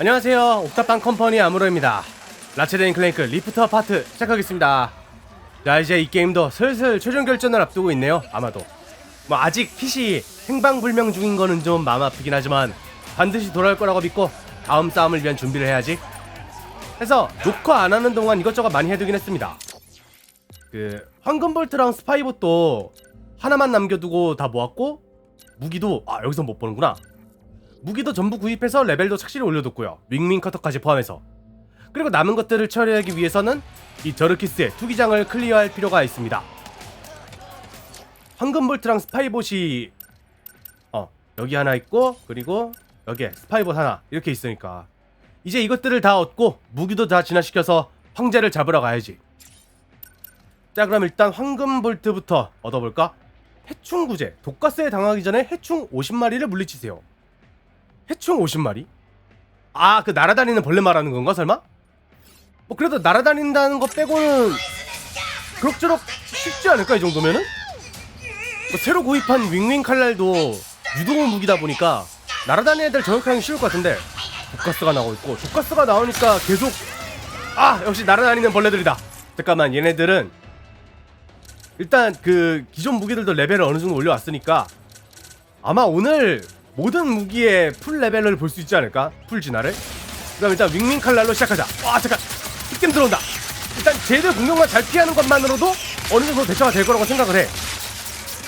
안녕하세요. 옥탑방 컴퍼니 아무로입니다. 라체데인 클랭크 리프트 파트 시작하겠습니다. 자 이제 이 게임도 슬슬 최종 결전을 앞두고 있네요. 아마도 뭐 아직 PC 행방불명 중인 거는 좀 마음 아프긴 하지만 반드시 돌아올 거라고 믿고 다음 싸움을 위한 준비를 해야지. 해서 녹화 안 하는 동안 이것저것 많이 해두긴 했습니다. 그 황금볼트랑 스파이봇도 하나만 남겨두고 다 모았고 무기도 아 여기서 못 보는구나. 무기도 전부 구입해서 레벨도 착실히 올려뒀고요. 윙윙 커터까지 포함해서. 그리고 남은 것들을 처리하기 위해서는 이 저르키스의 투기장을 클리어할 필요가 있습니다. 황금볼트랑 스파이봇이 어 여기 하나 있고 그리고 여기에 스파이봇 하나 이렇게 있으니까 이제 이것들을 다 얻고 무기도 다 진화시켜서 황제를 잡으러 가야지. 자 그럼 일단 황금볼트부터 얻어볼까? 해충 구제 독가스에 당하기 전에 해충 50마리를 물리치세요. 해충 50마리? 아, 그 날아다니는 벌레 말하는 건가, 설마? 뭐, 그래도 날아다닌다는 거 빼고는 그럭저럭 쉽지 않을까, 이 정도면은? 뭐 새로 구입한 윙윙 칼날도 유도무 무기다 보니까 날아다니는 애들 저격하기 쉬울 것 같은데 독가스가 나오고 있고 독가스가 나오니까 계속 아 역시 날아다니는 벌레들이다 잠깐만 얘네들은 일단 그 기존 무기들도 레벨을 어느 정도 올려왔으니까 아마 오늘 모든 무기의 풀 레벨을 볼 수 있지 않을까? 풀 진화를? 그럼 일단 윙윙 칼날로 시작하자. 와 잠깐 흑겜 들어온다. 일단 쟤들 공격만 잘 피하는 것만으로도 어느 정도 대처가 될 거라고 생각을 해.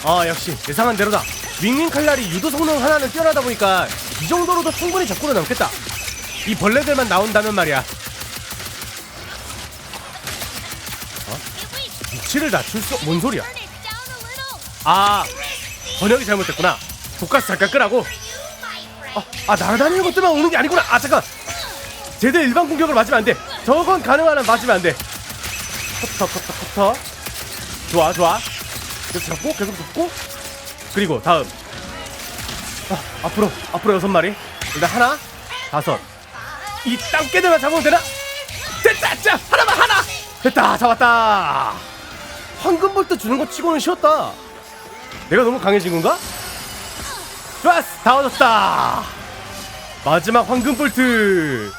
아 역시 예상한 대로다. 윙윙 칼날이 유도 성능 하나는 뛰어나다 보니까 이 정도로도 충분히 적구로 넘겠다. 이 벌레들만 나온다면 말이야. 어? 위치를 낮출 수? 뭔 소리야? 아 번역이 잘못됐구나. 독가스 잠깐 끄라고. 아, 아 날아다니는 것들만 오는 게 아니구나. 아 잠깐. 쟤들 일반 공격을 맞으면 안 돼. 저건 가능하면 맞으면 안 돼. 커터 커터 커터. 좋아 좋아. 계속 잡고 계속 잡고. 그리고 다음. 아, 앞으로 앞으로 여섯 마리. 일단 하나 다섯. 이 땅깨들만 잡으면 되나? 됐다 자 하나만 하나. 됐다 잡았다. 황금볼트 주는 거 치고는 쉬웠다. 내가 너무 강해진 건가? 좋았어 다 얻었다. 마지막 황금 볼트.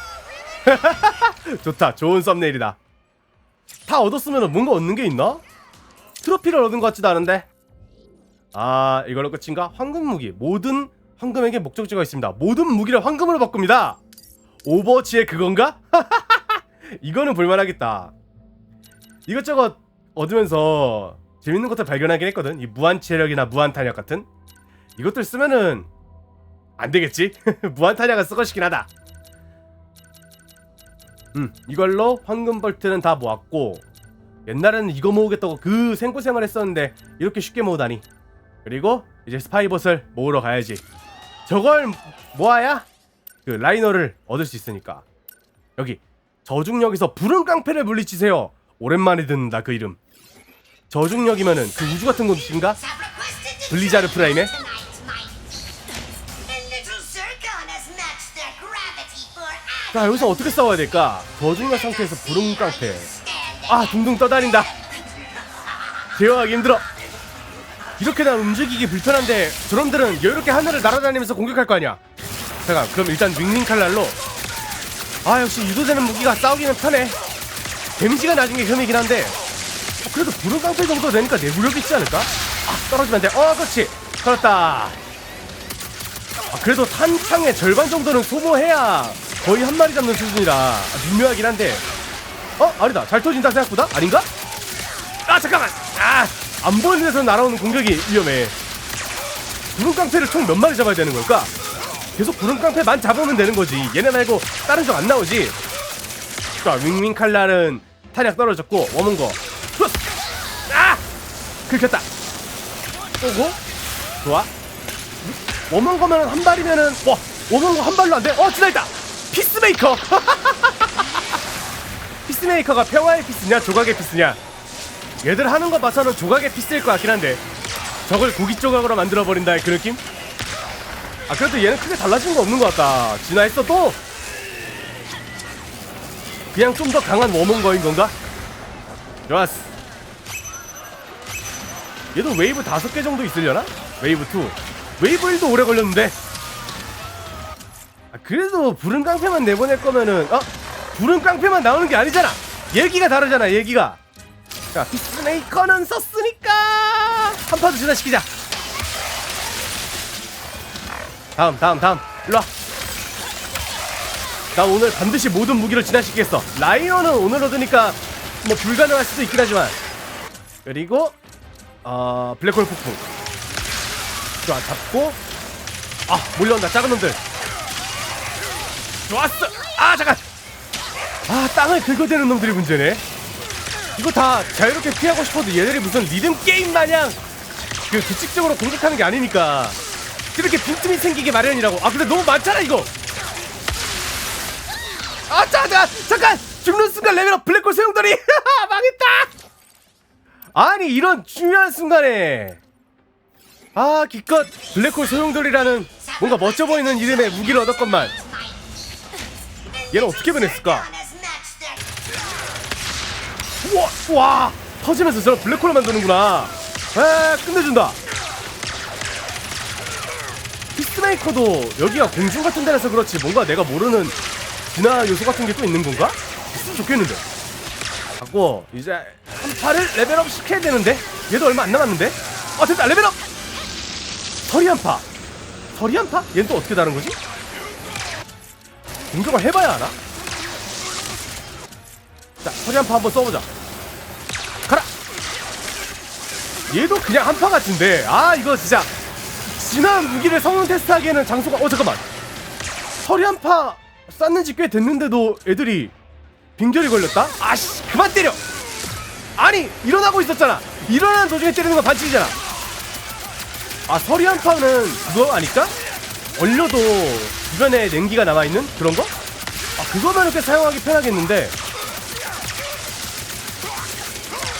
좋다. 좋은 썸네일이다. 다 얻었으면 뭔가 얻는 게 있나? 트로피를 얻은 것 같지도 않은데. 아 이걸로 끝인가? 황금 무기. 모든 황금에게 목적지가 있습니다. 모든 무기를 황금으로 바꿉니다. 오버워치의 그건가? 이거는 볼만하겠다. 이것저것 얻으면서 재밌는 것들 발견하긴 했거든. 이 무한 체력이나 무한 탄력 같은 이것들 쓰면은 안 되겠지? 무한 탄약은 쓰고 싶긴 하다. 음, 이걸로 황금 벌트는 다 모았고 옛날에는 이거 모으겠다고 그 생고생을 했었는데 이렇게 쉽게 모으다니. 그리고 이제 스파이봇을 모으러 가야지. 저걸 모아야 그 라이너를 얻을 수 있으니까. 여기 저중력에서 부른 깡패를 물리치세요. 오랜만에 듣는다 그 이름. 저중력이면은 그 우주 같은 곳인가? 블리자르 프라임의 자 여기서 어떻게 싸워야 될까? 저중력 상태에서 부른 깡패. 아 둥둥 떠다닌다. 제어하기 힘들어. 이렇게 난 움직이기 불편한데 저놈들은 여유롭게 하늘을 날아다니면서 공격할 거 아니야. 잠깐 그럼 일단 윙윙 칼날로. 아 역시 유도되는 무기가 싸우기는 편해. 데미지가 낮은 게 흠이긴 한데 어, 그래도 부른 깡패 정도 되니까 내구력이 있지 않을까? 아 떨어지면 안돼어 그렇지. 그렇다. 아, 그래도 탄창의 절반 정도는 소모해야 거의 한 마리 잡는 수준이라 아, 미묘하긴 한데. 어? 아니다. 잘 터진다 생각보다? 아닌가? 아 잠깐만! 아 안 보이는 데서 날아오는 공격이 위험해. 구름 깡패를 총 몇 마리 잡아야 되는 걸까? 계속 구름 깡패만 잡으면 되는 거지. 얘네 말고 다른 적 안 나오지? 자 윙윙 칼날은 탄약 떨어졌고 워문 거. 플러스! 아! 긁혔다. 오고? 좋아. 워먼 거면 한 발이면은 와 워먼 거한 발로 안 돼? 어 지나있다 피스메이커. 피스메이커가 평화의 피스냐 조각의 피스냐? 얘들 하는 거 봐서는 조각의 피스일 것 같긴 한데 저걸 고기 조각으로 만들어 버린다 그 느낌? 아 그래도 얘는 크게 달라진 거 없는 것 같다. 진화했어 또? 그냥 좀 더 강한 워먼 거인 건가? 좋았어. 얘도 웨이브 다섯 개 정도 있으려나? 웨이브 2 웨이브 1도 오래 걸렸는데. 아, 그래도 부른 깡패만 내보낼 거면은 어? 부른 깡패만 나오는 게 아니잖아. 얘기가 다르잖아 얘기가. 자 피스메이커는 썼으니까! 한 파도 진화시키자. 다음 다음 다음. 일로와. 나 오늘 반드시 모든 무기를 진화시키겠어. 라이너는 오늘 얻으니까 뭐 불가능할 수도 있긴 하지만. 그리고 어 블랙홀 폭풍. 좋아 잡고. 아 몰려온다 작은 놈들 좋았어. 아 잠깐. 아 땅을 긁어대는 놈들이 문제네. 이거 다 자유롭게 피하고 싶어도 얘들이 무슨 리듬 게임 마냥 그 규칙적으로 공격하는 게 아니니까. 이렇게 빈틈이 생기게 마련이라고. 아 근데 너무 많잖아 이거. 아 잠깐 잠깐. 죽는 순간 레벨업 블랙홀 소용돌이. 망했다. 아니 이런 중요한 순간에. 아 기껏 블랙홀 소용돌이라는 뭔가 멋져 보이는 이름의 무기를 얻었건만 얘는 어떻게 변했을까? 우와 와. 터지면서 저런 블랙홀을 만드는구나. 에 끝내준다. 피스메이커도 여기가 공중 같은 데라서 그렇지 뭔가 내가 모르는 진화 요소 같은 게 또 있는 건가? 있으면 좋겠는데. 갖고 이제 한 파를 레벨업 시켜야 되는데? 얘도 얼마 안 남았는데? 아 됐다. 레벨업! 서리 한파. 서리 한파? 얘는 또 어떻게 다른 거지? 공격을 해봐야 하나? 자 서리 한파 한번 써보자. 가라! 얘도 그냥 한파 같은데. 아 이거 진짜. 진한 무기를 성능 테스트하기에는 장소가 어 잠깐만. 서리 한파 쌌는 지 꽤 됐는데도 애들이 빙결이 걸렸다? 아씨 그만 때려! 아니 일어나고 있었잖아. 일어나는 도중에 때리는 건 반칙이잖아. 아 서리 한파는 그거 아닐까? 얼려도 주변에 냉기가 남아있는 그런 거? 아 그거면 이렇게 사용하기 편하겠는데.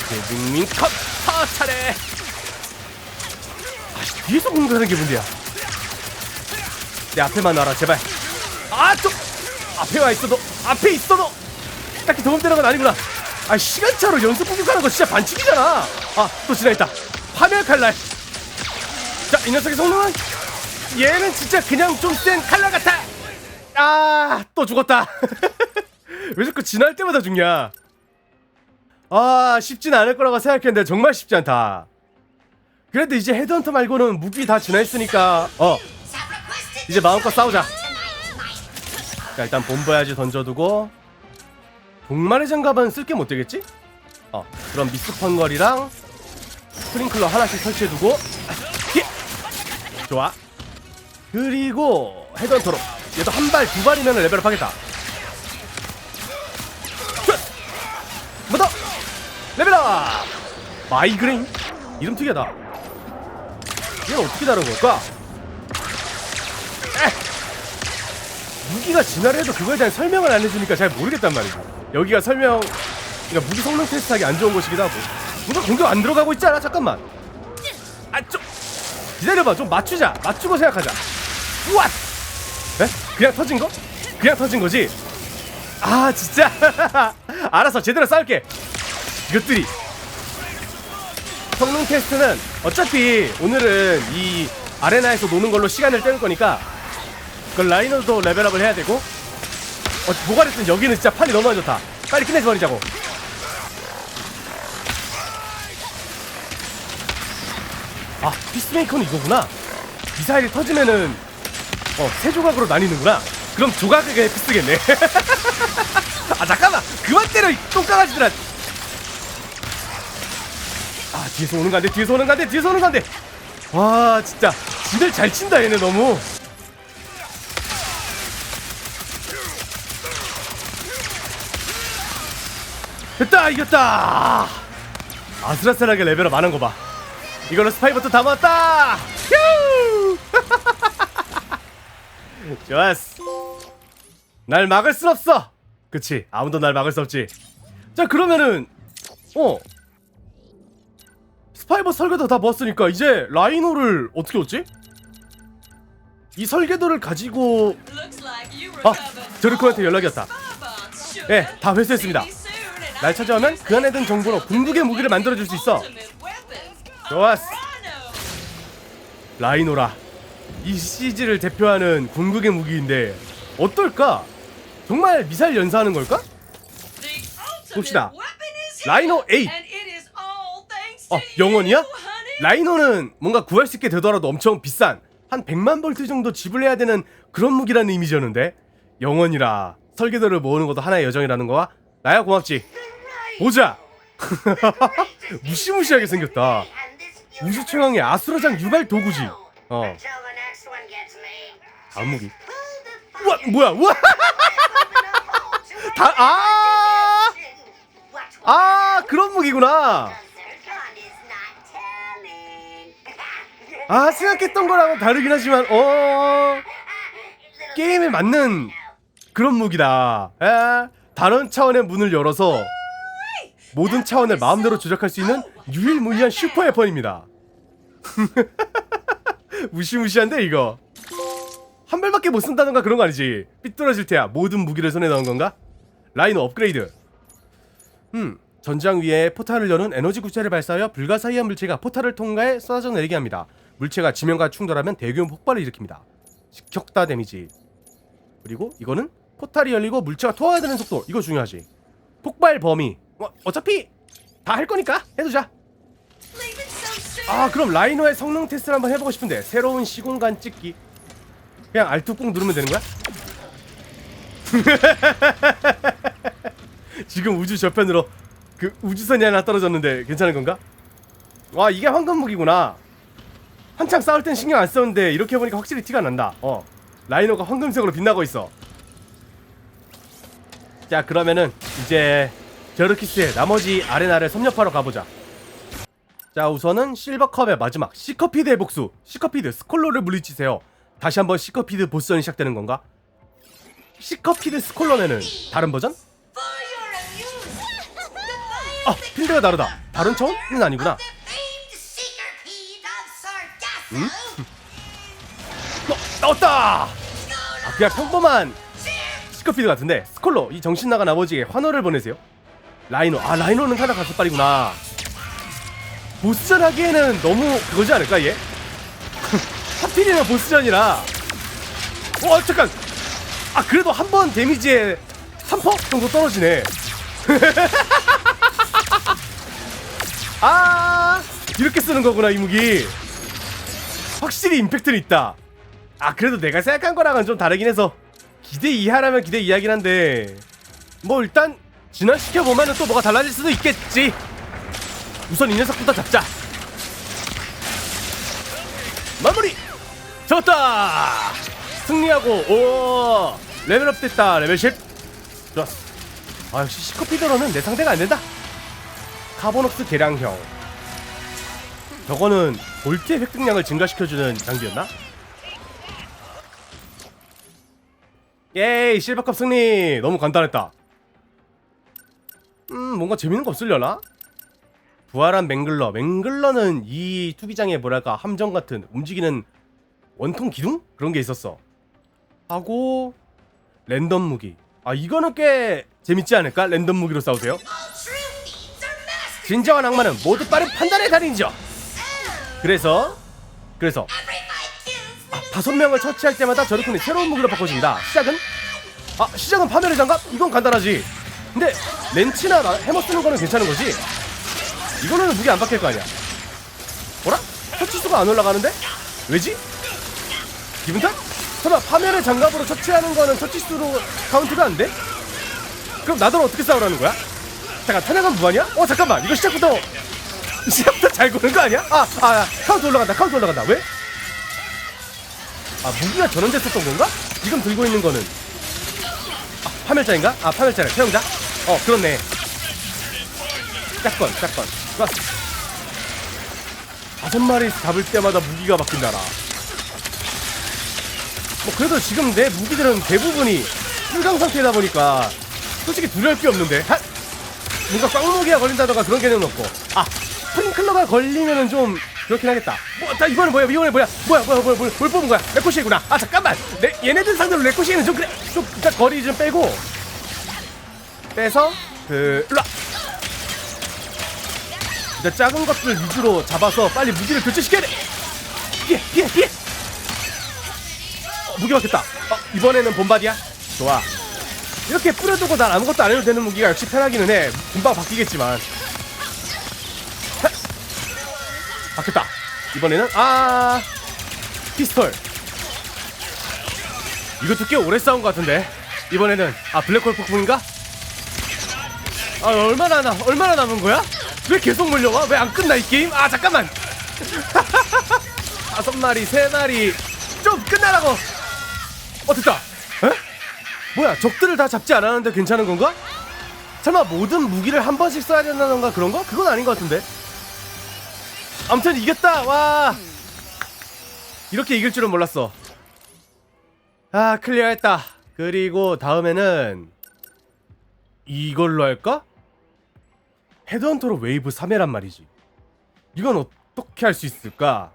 대국민 컷! 파 차례! 아씨 뒤에서 공격하는 게 문제야. 내 앞에만 와라 제발. 아 좀! 앞에 와 있어도 앞에 있어도! 딱히 도움 되는 건 아니구나. 아 시간차로 연속 공격하는 거 진짜 반칙이잖아. 아 또 지나있다. 파멸 칼날. 자 이 녀석의 성능은 얘는 진짜 그냥 좀 센 칼날 같아. 아 또 죽었다. 왜 자꾸 지날 때마다 죽냐? 아 쉽진 않을 거라고 생각했는데 정말 쉽지 않다. 그래도 이제 헤드헌터 말고는 무기 다 지나했으니까 어. 이제 마음껏 싸우자. 자 일단 본보야지 던져두고. 동말의 장갑은 쓸게 못 되겠지? 어 그럼 미스펀걸이랑 스프링클러 하나씩 설치해두고. 히! 좋아 그리고 헤드헌터로 얘도 한 발 두 발이면 레벨업 하겠다. 뭐더 레벨업! 마이그레인? 이름 특이하다. 얘는 어떻게 다른 걸까? 에! 무기가 진화를 해도 그거에 대한 설명을 안 해주니까 잘 모르겠단 말이죠. 여기가 설명 그러니까 무기 성능 테스트하기 안 좋은 곳이기도 하고. 뭔가 공격 안 들어가고 있잖아? 잠깐만. 아좀 기다려봐. 좀 맞추자. 맞추고 생각하자 우와 에? 그냥 터진 거? 그냥 터진 거지? 아 진짜? 알았어 제대로 싸울게. 이것들이. 성능 테스트는 어차피 오늘은 이 아레나에서 노는 걸로 시간을 때울 거니까 그 라이너도 레벨업을 해야 되고 어 뭐가 됐든 여기는 진짜 판이 너무 안 좋다. 빨리 끝내지 버리자고. 아 피스메이커는 이거구나. 미사일이 터지면은 어 세 조각으로 나뉘는구나. 그럼 조각에게 피스겠네. 아 잠깐만. 그만 때려 이 똥강아지들아. 아 뒤에서 오는 건데 뒤에서 오는 건데 뒤에서 오는 건데 와 진짜. 지들 잘 친다 얘네 너무. 됐다 이겼다. 아슬아슬하게 레벨업 많은 거봐. 이걸로 스파이버트 다 모았다 좋았어 날 막을 순 없어 그치 아무도 날 막을 수 없지 자 그러면은 어 스파이버 설계도 다 모았으니까 이제 라이노를 어떻게 얻지? 이 설계도를 가지고 아, 저르코한테 연락이 왔다. 예, 다 회수했습니다. 날 찾아오면 그 안에 든 정보로 궁극의 무기를 만들어줄 수 있어. 좋았어. 라이노라. 이 시즈를 대표하는 궁극의 무기인데 어떨까? 정말 미사일 연사하는 걸까? 봅시다. 라이노 8. 어, 영원이야? 라이노는 뭔가 구할 수 있게 되더라도 엄청 비싼 한 100만 볼트 정도 지불해야 되는 그런 무기라는 이미지였는데 영원이라 설계도를 모으는 것도 하나의 여정이라는 거와 나야 고맙지 보자 무시무시하게 생겼다 우주 최강의 아수라장 유발 도구지 어 무기 우와 뭐야 우와. 다, 아! 아 그런 무기구나. 아 생각했던 거랑은 다르긴 하지만 어 게임에 맞는 그런 무기다. 에? 다른 차원의 문을 열어서 모든 차원을 마음대로 조작할 수 있는 유일무이한 슈퍼 웨펀입니다. 무시무시한데 이거 한 발밖에 못 쓴다던가 그런 거 아니지? 삐뚤어질 테야. 모든 무기를 손에 넣은 건가? 라이너 업그레이드. 음 전장 위에 포탈을 여는 에너지 구체를 발사하여 불가사의한 물체가 포탈을 통과해 쏟아져 내리게 합니다. 물체가 지면과 충돌하면 대규모 폭발을 일으킵니다. 직격다 데미지. 그리고 이거는 포탈이 열리고 물체가 토하되는 속도. 이거 중요하지. 폭발 범위. 뭐 어차피 다 할 거니까 해두자. 아 그럼 라이노의 성능 테스트를 한번 해보고 싶은데 새로운 시공간 찍기 그냥 알트 꾹 누르면 되는 거야? 지금 우주 저편으로 그 우주선이 하나 떨어졌는데 괜찮은 건가? 와 이게 황금 무기구나. 한창 싸울 땐 신경 안 썼는데 이렇게 보니까 확실히 티가 난다. 어 라이노가 황금색으로 빛나고 있어. 자 그러면은 이제 저르키스의 나머지 아레나를 섭렵하러 가보자. 자 우선은 실버컵의 마지막 시커피드의 복수. 시커피드 스콜로를 물리치세요 다시 한번 시커피드 보스전이 시작되는 건가? 시커피드 스콜러네는 다른 버전? 아 필드가 다르다 다른 차원은 아니구나 응? 어, 나왔다! 아 그냥 평범한 시커피드 같은데 스콜러 이 정신 나간 아버지에게 환호를 보내세요 라이노 아 라이노는 타다 가스빨이구나 보스전 하기에는 너무 그거지 않을까 얘? 하필이면 보스전이라. 어 잠깐. 아 그래도 한 번 데미지에 3% 정도 떨어지네. 아 이렇게 쓰는 거구나 이 무기. 확실히 임팩트는 있다. 아 그래도 내가 생각한 거랑은 좀 다르긴 해서 기대 이하라면 기대 이하긴 한데. 뭐 일단 진화시켜보면은 또 뭐가 달라질 수도 있겠지. 우선 이 녀석부터 잡자. 마무리 좋다! 승리하고 오 레벨업 됐다 레벨 10 좋았어. 아 역시 시커피더러는 내 상대가 안된다. 카보녹스 계량형. 저거는 볼트의 획득량을 증가시켜주는 장비였나? 예이 실버컵 승리. 너무 간단했다. 음 뭔가 재밌는 거 없으려나? 부활한 맹글러. 맹글러는 이 투기장에 뭐랄까 함정 같은 움직이는 원통 기둥? 그런 게 있었어 하고 랜덤 무기 아 이거는 꽤 재밌지 않을까? 랜덤 무기로 싸우세요 진정한 악마는 모두 빠른 판단의 달인이죠 그래서 그래서 아, 다섯 명을 처치할 때마다 저르콘이 새로운 무기로 바꿔줍니다 시작은? 아 시작은 파멸의 장갑? 이건 간단하지 근데 렌치나 나- 해머 쓰는 거는 괜찮은 거지 이거는 무기 안 바뀔 거 아니야 뭐라? 처치수가 안 올라가는데? 왜지? 기분 탓? 설마 파멸의 장갑으로 처치하는 거는 처치수로 카운트가 안 돼? 그럼 나더러 어떻게 싸우라는 거야? 잠깐 탄약은 무한이야? 어 잠깐만 이거 시작부터 시작부터 잘 고는 거 아니야? 아, 아, 아 카운트 올라간다 카운트 올라간다 왜? 아 무기가 전원됐었던 건가? 지금 들고 있는 거는 아 파멸자인가? 아 파멸자네 태영자? 어 그렇네 짝건 짝건 좋았어 다섯 마리 잡을 때마다 무기가 바뀐다라 뭐 그래도 지금 내 무기들은 대부분이 풀강 상태다 보니까 솔직히 두려울 게 없는데. 하! 뭔가 꽝무기가 걸린다던가 그런 개념은 없고. 아 스프링클러가 걸리면은 좀 그렇긴 하겠다. 뭐 나 이번엔 뭐야? 이번엔 뭐야? 뭐야 뭐야 뭐야 뭘, 뭘 뽑은 거야? 레코시구나. 아 잠깐만. 내, 얘네들 상대로 레코시는 좀 그래 좀 일단 거리 좀 빼고. 빼서 그 일로와. 이제 작은 것들 위주로 잡아서 빨리 무기를 교체시켜야 돼. 피해 피해 피해 어, 무기 받겠다. 어, 이번에는 본바디야? 좋아. 이렇게 뿌려두고 난 아무것도 안 해도 되는 무기가 역시 편하기는 해. 금방 바뀌겠지만. 하! 바뀌었다. 이번에는 아! 피스톨. 이것도 꽤 오래 싸운 것 같은데. 이번에는 아 블랙홀 폭풍인가? 아 얼마나 나 얼마나 남은 거야? 왜 계속 몰려와? 왜 안 끝나 이 게임? 아 잠깐만. 다섯 마리 세 마리. 좀 끝나라고 어 됐다 에? 뭐야 적들을 다 잡지 않았는데 괜찮은 건가? 설마 모든 무기를 한 번씩 써야 된다던가 그런 거? 그건 아닌 것 같은데 아무튼 이겼다 와 이렇게 이길 줄은 몰랐어 아 클리어했다 그리고 다음에는 이걸로 할까? 헤드헌터로 웨이브 3회란 말이지 이건 어떻게 할 수 있을까?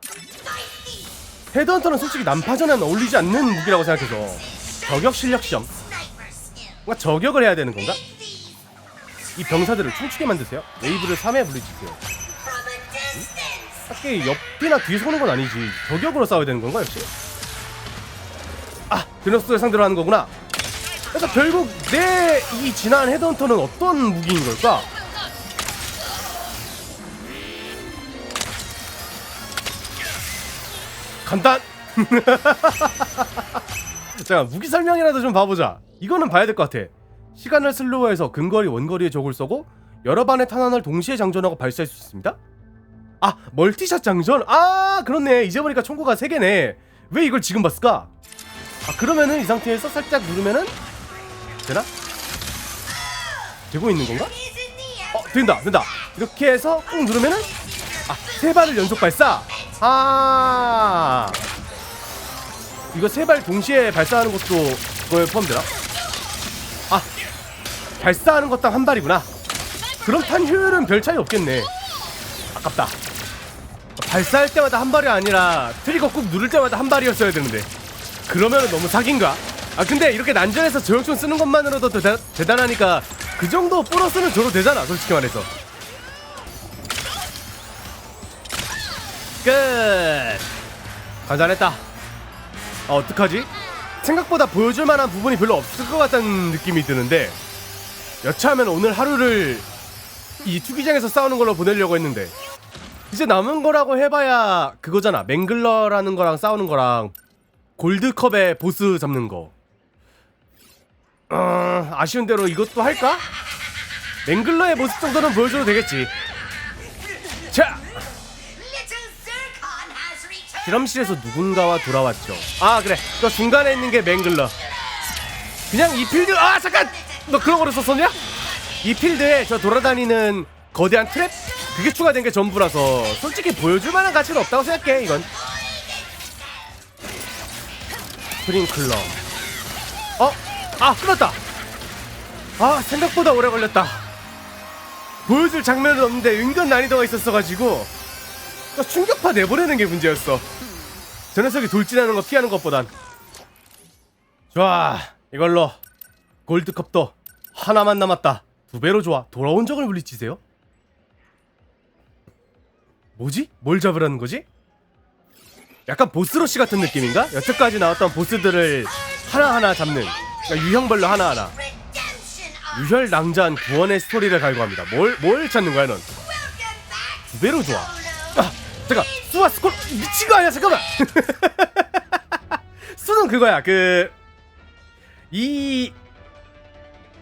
헤드헌터는 솔직히 난파전에는 어울리지 않는 무기라고 생각해서 저격 실력 시험 뭔가 저격을 해야 되는 건가? 이 병사들을 춤추게 만드세요 웨이브를 3회 물리치세요 딱히 옆이나 뒤에서 오는 건 아니지 저격으로 싸워야 되는 건가 역시? 아 드너스를 상대로 하는 거구나 그래서 결국 내 이 지난 헤드헌터는 어떤 무기인 걸까? 간단 자 무기 설명이라도 좀 봐보자. 이거는 봐야 될 것 같아. 시간을 슬로우해서 근거리 원거리의 적을 쏘고 여러 반의 탄환을 동시에 장전하고 발사할 수 있습니다. 아 멀티샷 장전? 아 그렇네. 이제 보니까 총구가 3 개네. 왜 이걸 지금 봤을까? 아 그러면은 이 상태에서 살짝 누르면은 되나? 되고 있는 건가? 어 된다 된다. 이렇게 해서 꾹 누르면은 아세 발을 연속 발사 아! 이거 세 발 동시에 발사하는 것도 그거에 포함되나? 아 발사하는 것당 한 발이구나. 그럼 탄 효율은 별 차이 없겠네. 아깝다. 발사할 때마다 한 발이 아니라 트리거 꾹 누를 때마다 한 발이었어야 되는데. 그러면 너무 사기인가? 아 근데 이렇게 난전해서 저격총 쓰는 것만으로도 대단, 대단하니까 그 정도 플러스는 줘도 되잖아 솔직히 말해서 끝. 간단했다. 아 어떡하지? 생각보다 보여줄 만한 부분이 별로 없을 것 같다는 느낌이 드는데 여차하면 오늘 하루를 이 투기장에서 싸우는 걸로 보내려고 했는데 이제 남은 거라고 해봐야 그거잖아. 맹글러라는 거랑 싸우는 거랑 골드컵의 보스 잡는 거. 어, 아쉬운 대로 이것도 할까? 맹글러의 모습 정도는 보여줘도 되겠지 실험실에서 누군가와 돌아왔죠. 아 그래. 저 중간에 있는 게 맹글러. 그냥 이 필드 아 잠깐! 너 그런 거를 썼었냐? 이 필드에 저 돌아다니는 거대한 트랩? 그게 추가된 게 전부라서 솔직히 보여줄 만한 가치는 없다고 생각해 이건. 스프링클러. 어? 아 끝났다! 아 생각보다 오래 걸렸다. 보여줄 장면은 없는데 은근 난이도가 있었어가지고 아, 충격파 내보내는 게 문제였어 저 녀석이 돌진하는 거 피하는 것보단 좋아 이걸로 골드컵도 하나만 남았다 두 배로 좋아 돌아온 적을 물리치세요 뭐지? 뭘 잡으라는 거지? 약간 보스러시 같은 느낌인가? 여태까지 나왔던 보스들을 하나하나 잡는 그러니까 유형별로 하나하나 유혈 낭자한 구원의 스토리를 갈구합니다 뭘, 뭘 찾는 거야 넌? 두 배로 좋아 아 잠깐 수아 스콜 미친 거 아니야? 잠깐만. 수는 그거야. 그 이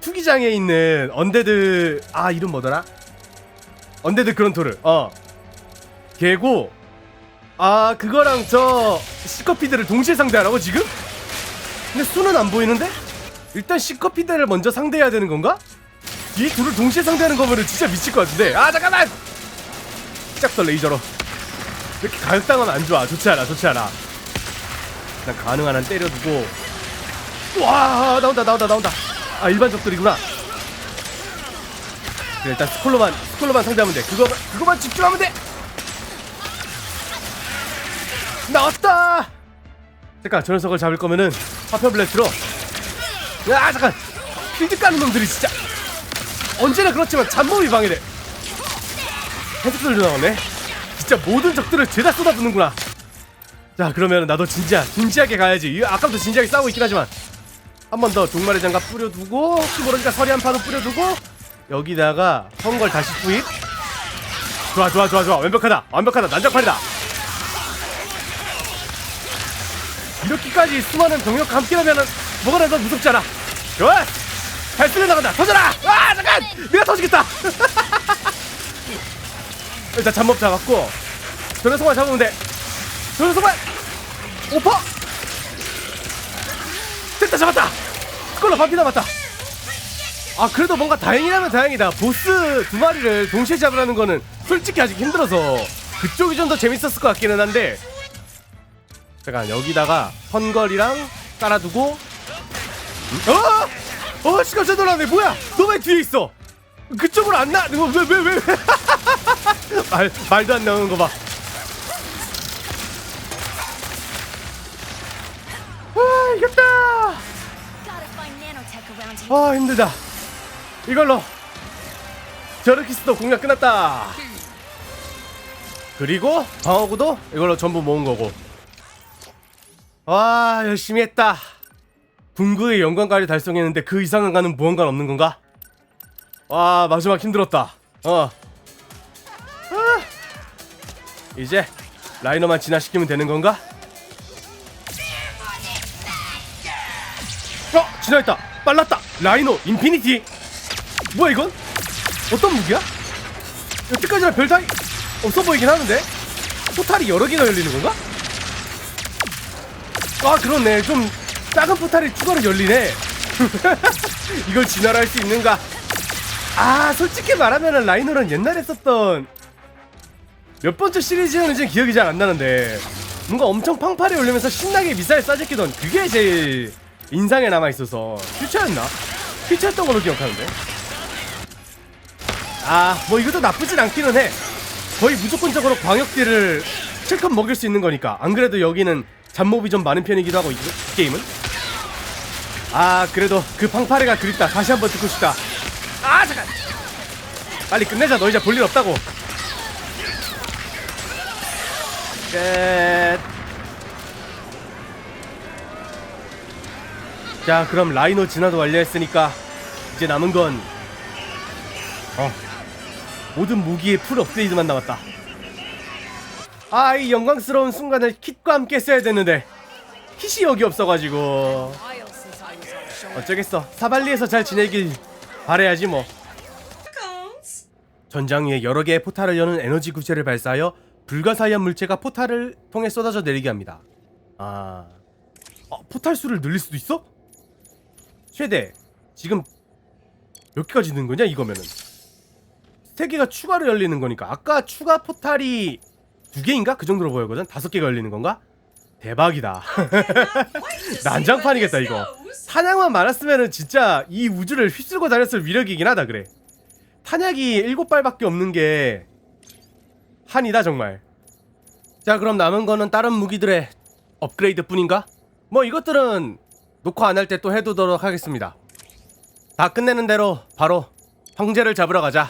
투기장에 있는 언데드 아 이름 뭐더라? 언데드 그런토르. 어. 걔고 아 그거랑 저 시커피드를 동시에 상대하라고 지금? 근데 수는 안 보이는데? 일단 시커피드를 먼저 상대해야 되는 건가? 이 둘을 동시에 상대하는 거면은 진짜 미칠 것 같은데. 아 잠깐만! 시작더 레이저로 이렇게 가격당하면 안 좋아. 좋지 않아 좋지 않아. 그냥 가능한 한 때려두고. 와 나온다 나온다 나온다. 아 일반 적들이구나. 그래 일단 스콜로만 스콜로만 상대하면 돼. 그거 그거만 집중하면 돼! 나왔다! 잠깐 저 녀석을 잡을 거면은 파편 블래스로 야 잠깐! 필드 까는 놈들이 진짜. 언제나 그렇지만 잡몸이 방해돼. 해적들도 나오네 진짜 모든 적들을 죄다 쏟아붓는구나. 자 그러면 나도 진지하 진지하게 가야지. 이- 아까부터 진지하게 싸우고 있긴 하지만. 한 번 더 종말의 장갑 뿌려두고 혹시 모르니까 서리 한 판도 뿌려두고 여기다가 헝걸 다시 투입. 좋아 좋아 좋아 좋아. 완벽하다. 완벽하다. 난장판이다. 이렇게까지 수많은 병력과 함께라면은 뭐가 나더 무섭잖아? 좋아! 잘 쓸려 나간다. 터져라! 아 잠깐! 내가 터지겠다 일단 잠법 잡았고 저런 소만 잡으면 돼. 저런 소만 오퍼! 됐다 잡았다! 그걸로 반피 남았다. 아 그래도 뭔가 다행이라면 다행이다. 보스 두 마리를 동시에 잡으라는 거는 솔직히 아직 힘들어서 그쪽이 좀 더 재밌었을 것 같기는 한데. 잠깐 여기다가 헌걸이랑 깔아두고. 음? 어? 어 시간 새 놀라네. 뭐야? 너 왜 뒤에 있어? 그쪽으로 안 나? 왜왜 왜 왜? 말 말도 안 나오는 거 봐. 아 이겼다. 아 힘들다. 이걸로 저르키스도 공략 끝났다. 그리고 방어구도 이걸로 전부 모은 거고. 와 열심히 했다. 분구의 영광까지 달성했는데 그 이상은 가는 무언가 없는 건가? 와 마지막 힘들었다. 어. 아, 이제 라이너만 진화시키면 되는 건가? 어 진화했다. 빨랐다. 라이노 인피니티. 뭐야 이건? 어떤 무기야? 여태까지나 별 차이 없어 보이긴 하는데 포탈이 여러 개가 열리는 건가? 아 그렇네 좀 작은 포탈이 추가로 열리네 이걸 진화를 할 수 있는가 아 솔직히 말하면 라이노는 옛날에 썼던 몇 번째 시리즈였는지 기억이 잘 안 나는데 뭔가 엄청 팡팔이 올리면서 신나게 미사일 쏴제끼던 그게 제일 인상에 남아있어서 퓨처였나? 퓨처였던 걸로 기억하는데. 아 뭐 이것도 나쁘진 않기는 해. 거의 무조건적으로 광역딜을 실컷 먹일 수 있는 거니까. 안 그래도 여기는 잡몹이 좀 많은 편이기도 하고 이, 이 게임은? 아 그래도 그 팡파레가 그립다. 다시 한번 듣고 싶다. 아 잠깐! 빨리 끝내자. 너 이제 볼 일 없다고 끝. 자 그럼 라이노 진화도 완료했으니까 이제 남은 건 어, 모든 무기의 풀 업그레이드만 남았다. 아 이 영광스러운 순간을 킷과 함께 써야 되는데 킷이 여기 없어가지고. 어쩌겠어. 사발리에서 잘 지내길 바래야지 뭐. 전장 위에 여러 개의 포탈을 여는 에너지 구체를 발사하여 불가사의한 물체가 포탈을 통해 쏟아져 내리게 합니다. 아, 어, 포탈 수를 늘릴 수도 있어? 최대 지금 몇 개까지 는 거냐 이거면은 세 개가 추가로 열리는 거니까 아까 추가 포탈이 두 개인가 그 정도로 보였거든 다섯 개가 열리는 건가? 대박이다. 난장판이겠다 이거. 탄약만 많았으면은 진짜 이 우주를 휩쓸고 다녔을 위력이긴 하다 그래. 탄약이 일곱 발밖에 없는 게 한이다 정말. 자 그럼 남은 거는 다른 무기들의 업그레이드 뿐인가? 뭐 이것들은 녹화 안 할 때 또 해두도록 하겠습니다. 다 끝내는 대로 바로 황제를 잡으러 가자.